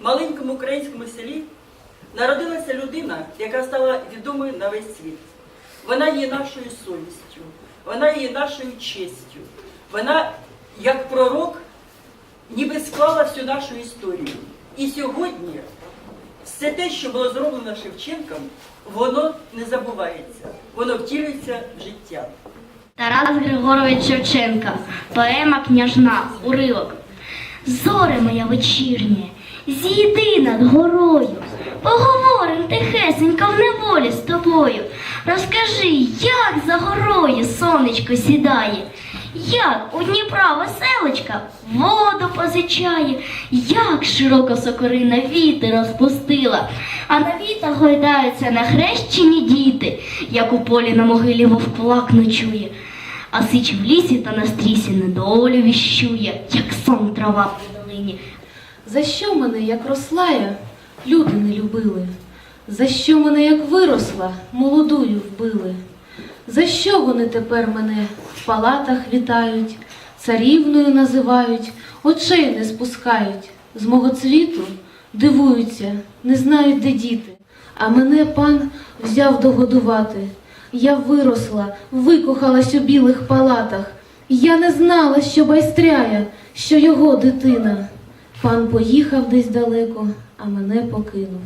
маленькому українському селі народилася людина, яка стала відомою на весь світ. Вона є нашою совістю, вона є нашою честю. Вона, як пророк, ніби склала всю нашу історію. І сьогодні все те, що було зроблено Шевченком, воно не забувається, воно втілюється в життя. Тарас Григорович Шевченка, поема княжна, уривок. Зоре моя вечірнє, зійди над горою, поговорим тихесенько в неволі з тобою. Розкажи, як за горою сонечко сідає, як у Дніпра веселочка воду позичає, як широко сокорина віти розпустила, а на вітах гойдаються нахрещені діти, як у полі на могилі вовк ночує. А сич в лісі та на стрісі недолю віщує, як сон трава при долині. За що мене, як росла я, люди не любили? За що мене, як виросла, молодую вбили? За що вони тепер мене в палатах вітають, царівною називають, очей не спускають, з мого цвіту дивуються, не знають, де діти. А мене пан взяв догодувати. Я виросла, викохалась у білих палатах. Я не знала, що байстряє, що його дитина. Пан поїхав десь далеко, а мене покинув.